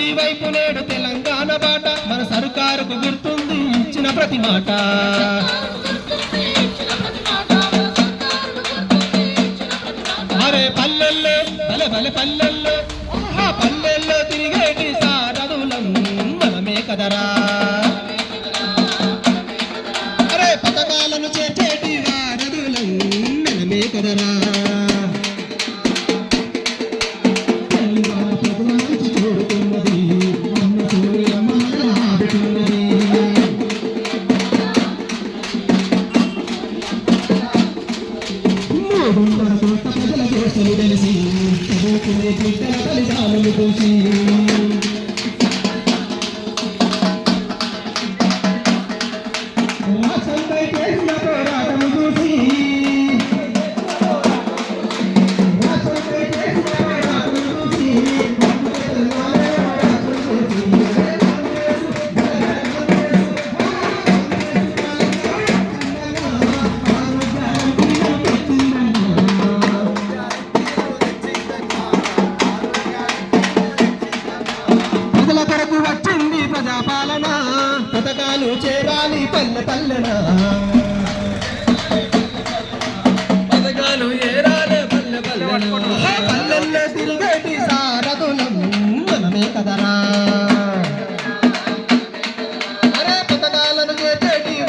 వైపు నేడు తెలంగాణ బాట. మన సర్కారుకు గుర్తుంది ఇచ్చిన ప్రతి మాట. అరే పల్లెల్లో బలె బలె పల్లెల్లో. పల్లెల్లో తిరిగేటి సారదులం మనమే కదరా. అరే పథకాలను చేసేటి వారధులం మనమే కదరా. మూడున్నర కోట్ల తెలిసి చదువుకునే బిడ్డల కొరకు వచ్చింది ప్రజాపాలన. పథకాలు చేరాలి పల్లె పల్లెన. పథకాలు చేరాలి పల్లె పల్లె పల్లెల్లో తిరిగేటి